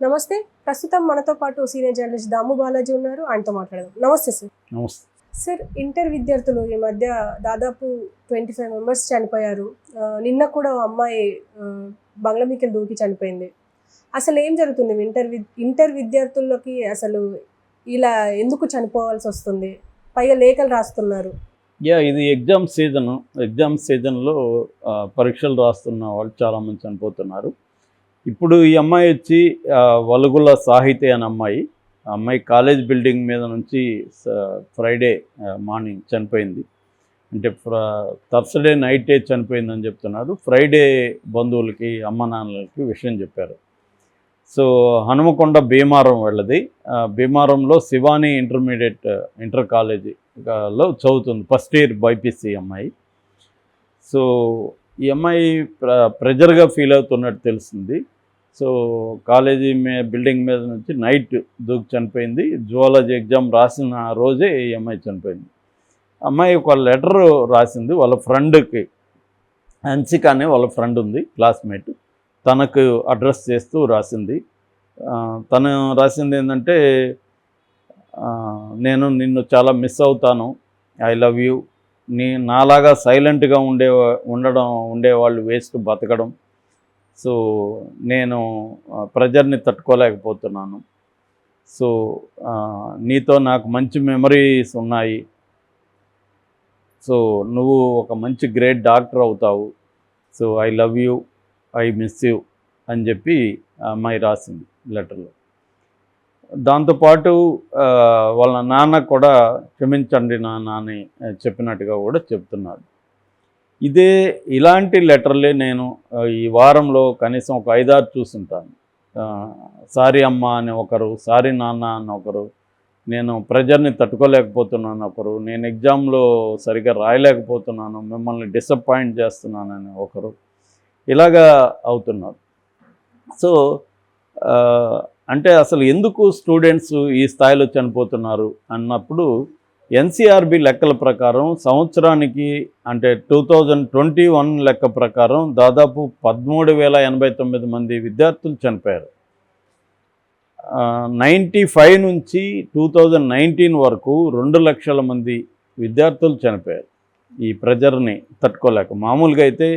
నమస్తే ప్రస్తుతం మనతో పాటు సీనియర్ జర్నలిస్ట్ దాము బాలాజీ ఉన్నారు. ఆయనతో మాట్లాడదాం. నమస్తే సార్. నమస్తే. సార్ ఇంటర్ విద్యార్థులు ఈ మధ్య దాదాపు ట్వంటీ ఫైవ్ మెంబర్స్ చనిపోయారు. నిన్న కూడా అమ్మాయి ఆ, బంగ్లా మీకెళ్ళి దూకి చనిపోయింది. అసలు ఏం జరుగుతుంది? ఇంటర్ ఇంటర్ విద్యార్థుల్లోకి అసలు ఇలా ఎందుకు చనిపోవాల్సి వస్తుంది? పైగా లేఖలు రాస్తున్నారు. యా ఇది ఎగ్జామ్ సీజన్. ఎగ్జామ్ సీజన్లో పరీక్షలు రాస్తున్న వాళ్ళు చాలామంది చనిపోతున్నారు. ఇప్పుడు ఈ అమ్మాయి వచ్చి వలుగుల సాహితి అనే అమ్మాయి. అమ్మాయి కాలేజ్ బిల్డింగ్ మీద నుంచి స- ఫ్రైడే మార్నింగ్ చనిపోయింది. అంటే ఫ్ర థర్స్డే నైటే చనిపోయిందని చెప్తున్నారు. ఫ్రైడే బంధువులకి అమ్మ నాన్నలకి విషయం చెప్పారు. సో హనుమకొండ భీమారం వెళ్ళది. భీమారంలో శివాని ఇంటర్మీడియట్ ఇంటర్ కాలేజీలో చదువుతుంది. ఫస్ట్ ఇయర్ బైపీసీ అమ్మాయి. సో ఈ అమ్మాయి ప్ర ప్రెజర్గా ఫీల్ అవుతున్నట్టు తెలిసింది సో కాలేజీ మే బిల్డింగ్ మీద నుంచి నైట్ దూకి చనిపోయింది. జువాలజీ ఎగ్జామ్ రాసిన రోజే ఈ అమ్మాయి చనిపోయింది. అమ్మాయి ఒక లెటర్ రాసింది వాళ్ళ ఫ్రెండ్కి. హన్సిక అనే వాళ్ళ ఫ్రెండ్ ఉంది క్లాస్మేట్. తనకు అడ్రస్ చేస్తూ రాసింది. తను రాసింది ఏంటంటే నేను నిన్ను చాలా మిస్ అవుతాను. I love you. నీ నాలాగా సైలెంట్గా ఉండే ఉండడం ఉండేవాళ్ళు వేస్ట్ బతకడం. సో నేను ప్రెజర్ని తట్టుకోలేకపోతున్నాను. సో నీతో నాకు మంచి మెమరీస్ ఉన్నాయి. సో నువ్వు ఒక మంచి గ్రేట్ డాక్టర్ అవుతావు. So I love you I miss you అని చెప్పి అమ్మాయి రాసింది లెటర్లో. దాంతోపాటు వాళ్ళ నాన్న కూడా క్షమించండి నాన్న అని చెప్పినట్టుగా కూడా చెప్తున్నాడు. ఇదే ఇలాంటి లెటర్లే నేను ఈ వారంలో కనీసం ఒక ఐదారు చూసుంటాను. ఆ, సారీ అమ్మ అని ఒకరు సారీ నాన్న అని ఒకరు నేను ప్రెజర్ని తట్టుకోలేకపోతున్నాను ఒకరు నేను ఎగ్జామ్లో సరిగ్గా రాయలేకపోతున్నాను మిమ్మల్ని డిసప్పాయింట్ చేస్తున్నానని ఒకరు ఇలాగా అవుతున్నారు. సో అంటే అసలు ఎందుకు స్టూడెంట్స్ ఈ స్థాయిలో చనిపోతున్నారు అన్నప్పుడు ఎన్సీఆర్బి లెక్కల ప్రకారం సంవత్సరానికి అంటే టూ థౌజండ్ ట్వంటీ వన్ లెక్క ప్రకారం దాదాపు పదమూడు వేల ఎనభై తొమ్మిది మంది విద్యార్థులు చనిపోయారు. నైంటీ ఫైవ్ నుంచి టూ థౌజండ్ నైన్టీన్ వరకు రెండు లక్షల మంది విద్యార్థులు చనిపోయారు. ఈ ప్రెజర్ని తట్టుకోలేక మామూలుగా అయితే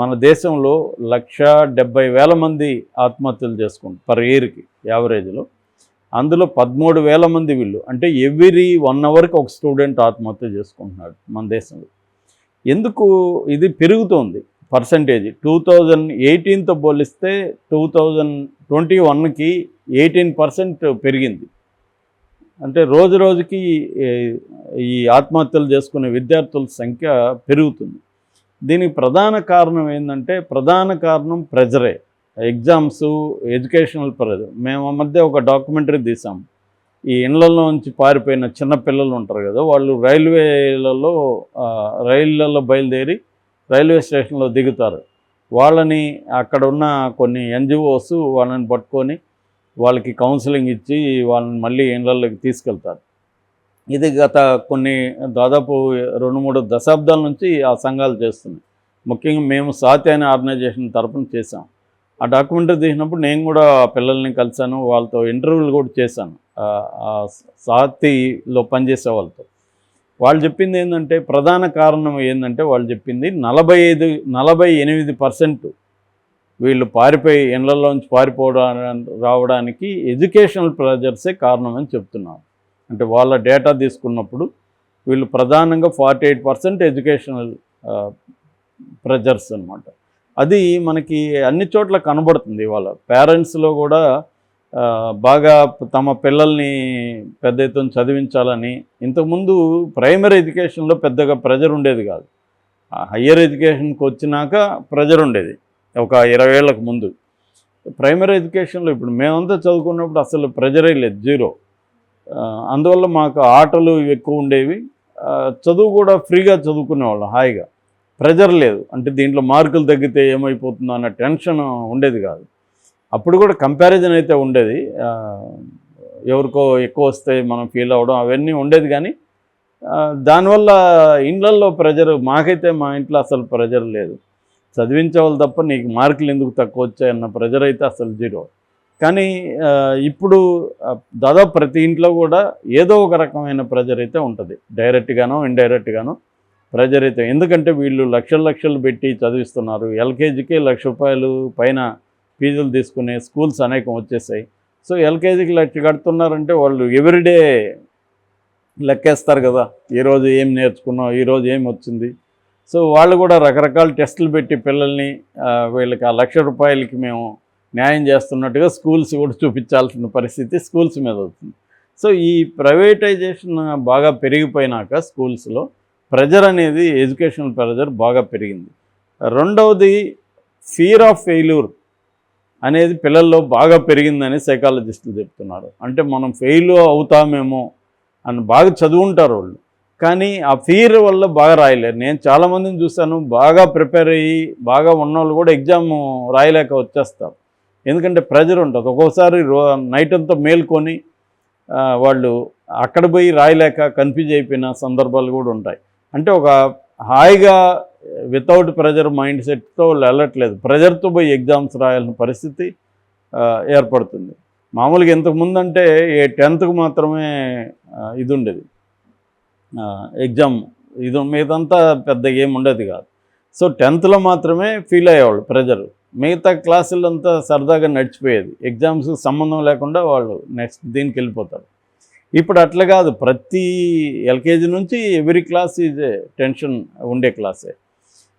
మన దేశంలో లక్ష డెబ్బై వేల మంది ఆత్మహత్యలు చేసుకుంటారు పర్ ఇయర్కి యావరేజ్లో. అందులో పదమూడు వేల మంది వీళ్ళు. అంటే ఎవ్రీ వన్ అవర్కి ఒక స్టూడెంట్ ఆత్మహత్య చేసుకుంటున్నాడు మన దేశంలో. ఎందుకు ఇది పెరుగుతోంది? పర్సంటేజ్. టూ థౌజండ్ ఎయిటీన్తో పోలిస్తే టూ థౌజండ్ ట్వంటీ వన్కి ఎయిటీన్ పర్సెంట్ పెరిగింది. అంటే రోజు రోజుకి ఈ ఆత్మహత్యలు చేసుకునే విద్యార్థుల సంఖ్య పెరుగుతుంది. దీనికి ప్రధాన కారణం ఏంటంటే ప్రధాన కారణం ప్రెజరే. ఎగ్జామ్స్ ఎడ్యుకేషనల్ పర్లేదు మేము ఆ మధ్య ఒక డాక్యుమెంటరీ తీసాం. ఈ ఇళ్ళలో నుంచి పారిపోయిన చిన్న పిల్లలు ఉంటారు కదా వాళ్ళు రైల్వేలలో ఆ, రైళ్ళలో బయలుదేరి రైల్వే స్టేషన్లో దిగుతారు. వాళ్ళని అక్కడ ఉన్న కొన్ని ఎన్జిఓస్ వాళ్ళని పట్టుకొని వాళ్ళకి కౌన్సిలింగ్ ఇచ్చి వాళ్ళని మళ్ళీ ఇళ్ళలోకి తీసుకెళ్తారు. ఇది గత కొన్ని దాదాపు రెండు మూడు దశాబ్దాల నుంచి ఆ సంఘాలు చేస్తున్నాయి. ముఖ్యంగా మేము సాతి అనే ఆర్గనైజేషన్ తరపున చేసాం ఆ డాక్యుమెంటరీ తీసినప్పుడు నేను కూడా పిల్లల్ని కలిశాను వాళ్ళతో ఇంటర్వ్యూలు కూడా చేశాను. ఆ- సాతిలో పనిచేసే వాళ్ళతో. వాళ్ళు చెప్పింది ఏంటంటే ప్రధాన కారణం ఏంటంటే వాళ్ళు చెప్పింది నలభై ఐదు నలభై ఎనిమిది పర్సెంట్ వీళ్ళు పారిపోయి ఇళ్ళలోంచి పారిపోవడం రావడానికి ఎడ్యుకేషనల్ ప్రెజర్సే కారణం అని చెప్తున్నారు. అంటే వాళ్ళ డేటా తీసుకున్నప్పుడు వీళ్ళు ప్రధానంగా forty eight percent educational pressures అనమాట అది మనకి అన్ని చోట్ల కనబడుతుంది వాళ్ళ పేరెంట్స్లో కూడా బాగా తమ పిల్లల్ని పెద్ద ఎత్తున చదివించాలని ఇంతకుముందు ప్రైమరీ ఎడ్యుకేషన్లో పెద్దగా ప్రెజర్ ఉండేది కాదు. హయ్యర్ ఎడ్యుకేషన్కి వచ్చినాక ప్రెజర్ ఉండేది ఒక ఇరవై ఏళ్ళకు ముందు. ప్రైమరీ ఎడ్యుకేషన్లో ఇప్పుడు మేమంతా చదువుకున్నప్పుడు అసలు ప్రెజరే లేదు జీరో అందువల్ల మాకు ఆటలు ఎక్కువ ఉండేవి. చదువు కూడా ఫ్రీగా చదువుకునేవాళ్ళం హాయిగా. ప్రెజర్ లేదు. అంటే దీంట్లో మార్కులు తగ్గితే ఏమైపోతుందో అన్న టెన్షన్ ఉండేది కాదు. అప్పుడు కూడా కంపారిజన్ అయితే ఉండేది. ఎవరికో ఎక్కువ వస్తే మనం ఫీల్ అవ్వడం అవన్నీ ఉండేది కానీ దానివల్ల ఇండ్లల్లో ప్రెజర్ మాకైతే మా ఇంట్లో అసలు ప్రెజర్ లేదు. చదివించే వాళ్ళు తప్ప నీకు మార్కులు ఎందుకు తక్కువ వచ్చాయన్న ప్రెజర్ అయితే అసలు జీరో. కానీ ఇప్పుడు దాదాపు ప్రతి ఇంట్లో కూడా ఏదో ఒక రకమైన ప్రెజర్ అయితే ఉంటుంది. డైరెక్ట్గానో ఇండైరెక్ట్గానో. ప్రెజర్ ఎందుకంటే వీళ్ళు లక్షలు లక్షలు పెట్టి చదివిస్తున్నారు. ఎల్కేజీకే లక్ష రూపాయలు పైన ఫీజులు తీసుకునే స్కూల్స్ అనేకం వచ్చేసాయి. సో ఎల్కేజీకి లక్ష కడుతున్నారంటే వాళ్ళు ఎవ్రీడే లెక్కేస్తారు కదా. ఈరోజు ఏం నేర్చుకున్నాం ఈరోజు ఏం వచ్చింది? సో వాళ్ళు కూడా రకరకాల టెస్టులు పెట్టి పిల్లల్ని వీళ్ళకి ఆ లక్ష రూపాయలకి మేము న్యాయం చేస్తున్నట్టుగా స్కూల్స్ కూడా చూపించాల్సిన పరిస్థితి స్కూల్స్ మీద అవుతుంది. సో ఈ ప్రైవేటైజేషన్ బాగా పెరిగిపోయినాక స్కూల్స్లో ప్రెజర్ అనేది ఎడ్యుకేషనల్ ప్రెజర్ బాగా పెరిగింది. రెండవది ఫియర్ ఆఫ్ ఫెయిల్యూర్ అనేది పిల్లల్లో బాగా పెరిగిందని సైకాలజిస్టులు చెప్తున్నారు. అంటే మనం ఫెయిల్ అవుతామేమో అని బాగా చదువుంటారు వాళ్ళు. కానీ ఆ ఫియర్ వల్ల బాగా రాయలేరు. నేను చాలామందిని చూశాను బాగా ప్రిపేర్ అయ్యి బాగా ఉన్నవాళ్ళు కూడా ఎగ్జామ్ రాయలేక వచ్చేస్తారు. ఎందుకంటే ప్రెజర్ ఉంటుంది. ఒక్కోసారి రో నైట్ అంతా మేల్కొని వాళ్ళు అక్కడ పోయి రాయలేక కన్ఫ్యూజ్ అయిపోయిన సందర్భాలు కూడా ఉంటాయి. అంటే ఒక హాయిగా వితౌట్ ప్రెజర్ మైండ్ సెట్తో వెళ్ళట్లేదు. ప్రెజర్తో పోయి ఎగ్జామ్స్ రాయాల్సిన పరిస్థితి ఏర్పడుతుంది. మామూలుగా ఇంతకుముందు అంటే ఏ టెన్త్కు మాత్రమే ఇది ఉండేది. ఎగ్జామ్ ఇది మిగతంతా పెద్ద ఏం ఉండేది కాదు. సో టెన్త్లో మాత్రమే ఫీల్ అయ్యేవాళ్ళు ప్రెజర్ మిగతా క్లాసులంతా సరదాగా నడిచిపోయేది. ఎగ్జామ్స్ సంబంధం లేకుండా వాళ్ళు నెక్స్ట్ దీనికి వెళ్ళిపోతారు ఇప్పుడు అట్లా కాదు. ప్రతి ఎల్కేజీ నుంచి ఎవ్రీ క్లాస్ ఈజ్ టెన్షన్ ఉండే క్లాసే.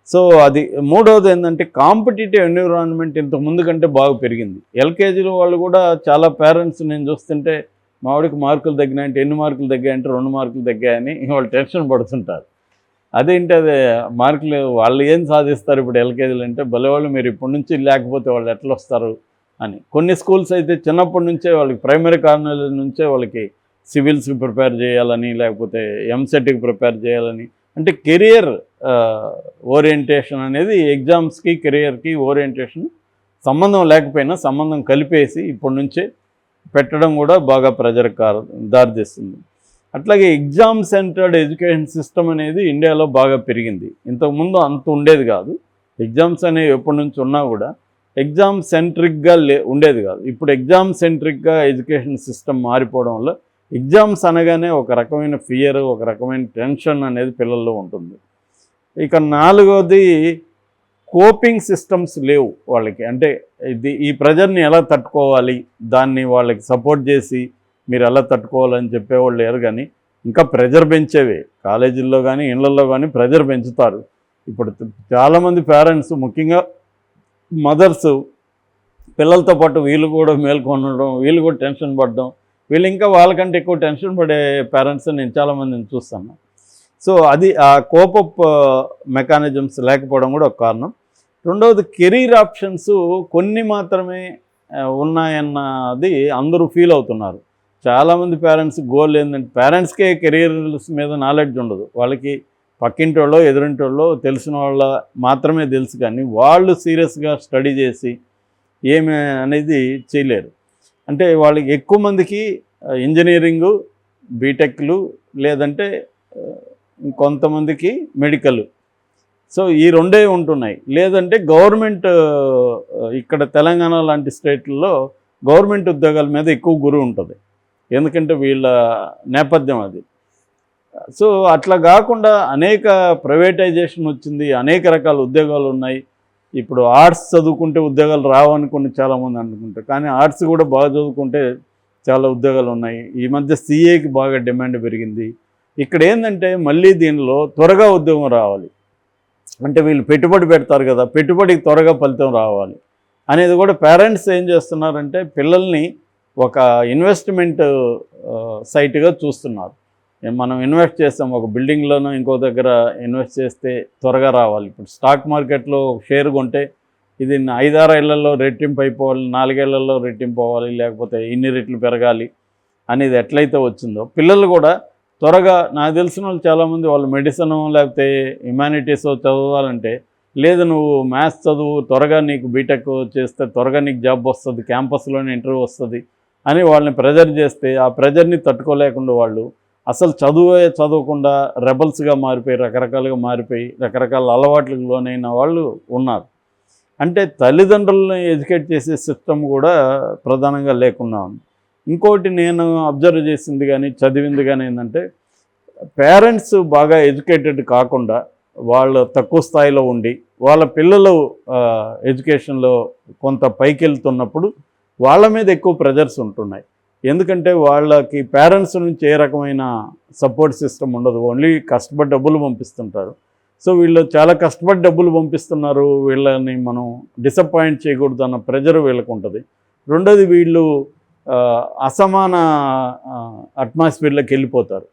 సో అది మూడవది ఏంటంటే కాంపిటేటివ్ ఎన్విరాన్మెంట్ ఇంతకు ముందు కంటే బాగా పెరిగింది. ఎల్కేజీలో వాళ్ళు కూడా చాలా పేరెంట్స్ నేను చూస్తుంటే మావిడికి మార్కులు తగ్గినాయంటే ఎన్ని మార్కులు తగ్గాయంటే రెండు మార్కులు తగ్గాయని వాళ్ళు టెన్షన్ పడుతుంటారు. అదేంటి అదే మార్కులు వాళ్ళు ఏం సాధిస్తారు ఇప్పుడు ఎల్కేజీలు అంటే భలేవాళ్ళు మీరు ఇప్పటి నుంచి లేకపోతే వాళ్ళు ఎట్లా వస్తారు అని. కొన్ని స్కూల్స్ అయితే చిన్నప్పటి నుంచే వాళ్ళకి ప్రైమరీ కాలేజ్ నుంచే వాళ్ళకి సివిల్స్కి ప్రిపేర్ చేయాలని లేకపోతే ఎంసెట్కి ప్రిపేర్ చేయాలని. అంటే కెరియర్ ఓరియంటేషన్ అనేది ఎగ్జామ్స్కి కెరియర్కి ఓరియంటేషన్ సంబంధం లేకపోయినా సంబంధం కలిపేసి ఇప్పటి నుంచే పెట్టడం కూడా బాగా ప్రెజర్ కార దారితీస్తుంది అట్లాగే ఎగ్జామ్ సెంటర్డ్ ఎడ్యుకేషన్ సిస్టమ్ అనేది ఇండియాలో బాగా పెరిగింది. ఇంతకుముందు అంత ఉండేది కాదు. ఎగ్జామ్స్ అనేవి ఎప్పటి నుంచి ఉన్నా కూడా ఎగ్జామ్ సెంట్రిక్గా లే ఉండేది కాదు. ఇప్పుడు ఎగ్జామ్ సెంట్రిక్గా ఎడ్యుకేషన్ సిస్టమ్ మారిపోవడం వల్ల ఎగ్జామ్స్ అనగానే ఒక రకమైన ఫియర్ ఒక రకమైన టెన్షన్ అనేది పిల్లల్లో ఉంటుంది. ఇక నాలుగోది కోపింగ్ సిస్టమ్స్ లేవు వాళ్ళకి. అంటే ఇది ఈ ప్రెజర్ని ఎలా తట్టుకోవాలి దాన్ని వాళ్ళకి సపోర్ట్ చేసి మీరు ఎలా తట్టుకోవాలని చెప్పేవాళ్ళు లేరు కానీ ఇంకా ప్రెజర్ పెంచేవే. కాలేజీల్లో కానీ ఇళ్ళలో కానీ ప్రెజర్ పెంచుతారు. ఇప్పుడు చాలామంది పేరెంట్స్ ముఖ్యంగా మదర్స్ పిల్లలతో పాటు వీళ్ళు కూడా మేల్కొనడం వీళ్ళు కూడా టెన్షన్ పడడం వీళ్ళు ఇంకా వాళ్ళకంటే ఎక్కువ టెన్షన్ పడే పేరెంట్స్ నేను చాలామందిని చూస్తాను. సో అది ఆ కోపప్ మెకానిజమ్స్ లేకపోవడం కూడా ఒక కారణం. రెండవది కెరీర్ ఆప్షన్స్ కొన్ని మాత్రమే ఉన్నాయన్నది అందరూ ఫీల్ అవుతున్నారు. చాలామంది పేరెంట్స్ గోల్ ఏంటంటే పేరెంట్స్కే కెరీర్స్ మీద నాలెడ్జ్ ఉండదు. వాళ్ళకి పక్కింటి వాళ్ళో ఎదురింటి వాళ్ళో తెలిసిన వాళ్ళ మాత్రమే తెలుసు కానీ వాళ్ళు సీరియస్గా స్టడీ చేసి ఏమి అనేది చేయలేరు. అంటే వాళ్ళకి ఎక్కువ మందికి ఇంజనీరింగు బీటెక్లు లేదంటే కొంతమందికి మెడికల్. సో ఈ రెండే ఉంటున్నాయి. లేదంటే గవర్నమెంట్ ఇక్కడ తెలంగాణ లాంటి స్టేట్లలో గవర్నమెంట్ ఉద్యోగాల మీద ఎక్కువ గురి ఉంటుంది. ఎందుకంటే వీళ్ళ నేపథ్యం అది. సో అట్లా కాకుండా అనేక ప్రైవేటైజేషన్ వచ్చింది అనేక రకాల ఉద్యోగాలు ఉన్నాయి. ఇప్పుడు ఆర్ట్స్ చదువుకుంటే ఉద్యోగాలు రావనుకుని చాలామంది అనుకుంటారు. కానీ ఆర్ట్స్ కూడా బాగా చదువుకుంటే చాలా ఉద్యోగాలు ఉన్నాయి. ఈ మధ్య సీఏకి బాగా డిమాండ్ పెరిగింది. ఇక్కడ ఏంటంటే మళ్ళీ దీనిలో త్వరగా ఉద్యోగం రావాలి. అంటే వీళ్ళు పెట్టుబడి పెడతారు కదా పెట్టుబడికి త్వరగా ఫలితం రావాలి. అనేది కూడా పేరెంట్స్ ఏం చేస్తున్నారంటే పిల్లల్ని ఒక ఇన్వెస్ట్మెంట్ సైట్గా చూస్తున్నారు. మనం ఇన్వెస్ట్ చేస్తాం. ఒక బిల్డింగ్లోనూ ఇంకో దగ్గర ఇన్వెస్ట్ చేస్తే త్వరగా రావాలి. ఇప్పుడు స్టాక్ మార్కెట్లో షేర్ కొంటే ఇది ఐదారేళ్ళలో రెట్టింపు అయిపోవాలి. నాలుగేళ్ళలో రెట్టింపు అవ్వాలి. లేకపోతే ఇన్ని రెట్లు పెరగాలి అనేది ఎట్లయితే వచ్చిందో పిల్లలు కూడా త్వరగా నాకు తెలిసిన వాళ్ళు చాలామంది వాళ్ళు మెడిసిన్ లేకపోతే హ్యుమానిటీస్ చదవాలంటే లేదు నువ్వు మ్యాథ్స్ చదువు త్వరగా నీకు బీటెక్ చేస్తే త్వరగా నీకు జాబ్ వస్తుంది. క్యాంపస్లోనే ఇంటర్వ్యూ వస్తుంది అని వాళ్ళని ప్రెజర్ చేస్తే ఆ ప్రెజర్ని తట్టుకోలేకుండా వాళ్ళు అసలు చదువే చదవకుండా రెబల్స్గా మారిపోయి రకరకాలుగా మారిపోయి రకరకాల అలవాట్లకు లోనైన వాళ్ళు ఉన్నారు. అంటే తల్లిదండ్రులను ఎడ్యుకేట్ చేసే సిస్టమ్ కూడా ప్రధానంగా లేకుండా ఉంది. ఇంకోటి నేను అబ్జర్వ్ చేసింది కానీ చదివింది కానీ ఏంటంటే పేరెంట్స్ బాగా ఎడ్యుకేటెడ్ కాకుండా వాళ్ళు తక్కువ స్థాయిలో ఉండి వాళ్ళ పిల్లలు ఎడ్యుకేషన్లో కొంత పైకి వెళ్తున్నప్పుడు వాళ్ళ మీద ఎక్కువ ప్రెజర్స్ ఉంటున్నాయి. ఎందుకంటే వాళ్ళకి పేరెంట్స్ నుంచి ఏ రకమైన సపోర్ట్ సిస్టమ్ ఉండదు. ఓన్లీ కష్టపడి డబ్బులు పంపిస్తుంటారు. సో వీళ్ళు చాలా కష్టపడి డబ్బులు పంపిస్తున్నారు. వీళ్ళని మనం డిసప్పాయింట్ చేయకూడదు అన్న ప్రెజర్ వీళ్ళకు ఉంటుంది. రెండోది వీళ్ళు అసమాన అట్మాస్ఫియర్లోకి వెళ్ళిపోతారు.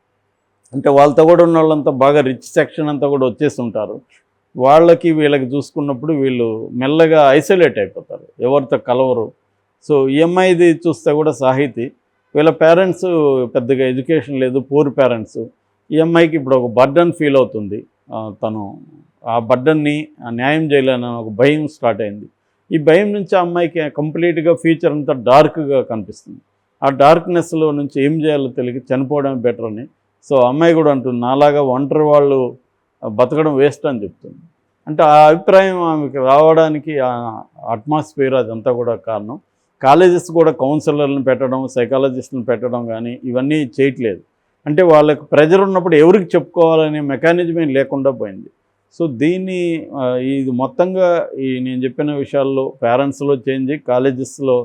అంటే వాళ్ళతో కూడా ఉన్న వాళ్ళంతా బాగా రిచ్ సెక్షన్ అంతా కూడా వచ్చేస్తుంటారు. వాళ్ళకి వీళ్ళకి చూసుకున్నప్పుడు వీళ్ళు మెల్లగా ఐసోలేట్ అయిపోతారు. ఎవరితో కలవరు. సో ఈఎంఐది చూస్తే కూడా సాహితీ వీళ్ళ పేరెంట్స్ పెద్దగా ఎడ్యుకేషన్ లేదు పూర్ పేరెంట్స్ ఈ అమ్మాయికి ఇప్పుడు ఒక బర్డన్ ఫీల్ అవుతుంది. తను ఆ బర్డన్ని న్యాయం చేయలేని ఒక భయం స్టార్ట్ అయింది. ఈ భయం నుంచి ఆ అమ్మాయికి కంప్లీట్గా ఫ్యూచర్ అంతా డార్క్గా కనిపిస్తుంది. ఆ డార్క్నెస్లో నుంచి ఏం చేయాలో తెలియక చనిపోవడం బెటర్ అని. సో అమ్మాయి కూడా అంటుంది నాలాగా ఒంటరి వాళ్ళు బతకడం వేస్ట్ అని చెప్తుంది. అంటే ఆ అభిప్రాయం ఆమెకి రావడానికి ఆ అట్మాస్ఫియర్ అదంతా కూడా కారణం. కాలేజెస్ కూడా కౌన్సిలర్లను పెట్టడం సైకాలజిస్టులను పెట్టడం కానీ ఇవన్నీ చేయట్లేదు. అంటే వాళ్ళకి ప్రెజర్ ఉన్నప్పుడు ఎవరికి చెప్పుకోవాలనే మెకానిజమే లేకుండా పోయింది. సో దీన్ని ఇది మొత్తంగా ఈ నేను చెప్పిన విషయాల్లో పేరెంట్స్లో చేంజ్ కాలేజెస్లో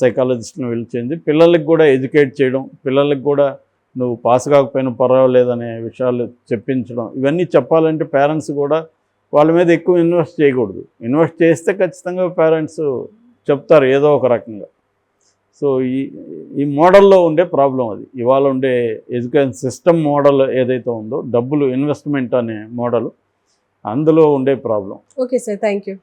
సైకాలజిస్ట్ని వెళ్ళి చేంజ్ పిల్లలకి కూడా ఎడ్యుకేట్ చేయడం పిల్లలకి కూడా నువ్వు పాస్ కాకపోయినా పర్వాలేదనే విషయాలు చెప్పించడం ఇవన్నీ చెప్పాలంటే పేరెంట్స్ కూడా వాళ్ళ మీద ఎక్కువ ఇన్వెస్ట్ చేయకూడదు. ఇన్వెస్ట్ చేస్తే ఖచ్చితంగా పేరెంట్స్ చెప్తారు ఏదో ఒక రకంగా. సో ఈ ఈ మోడల్లో ఉండే ప్రాబ్లం అది. ఇవాళ ఉండే ఎడ్యుకేషన్ సిస్టమ్ మోడల్ ఏదైతే ఉందో డబ్బులు ఇన్వెస్ట్మెంట్ అనే మోడల్ అందులో ఉండే problem. Okay sir thank you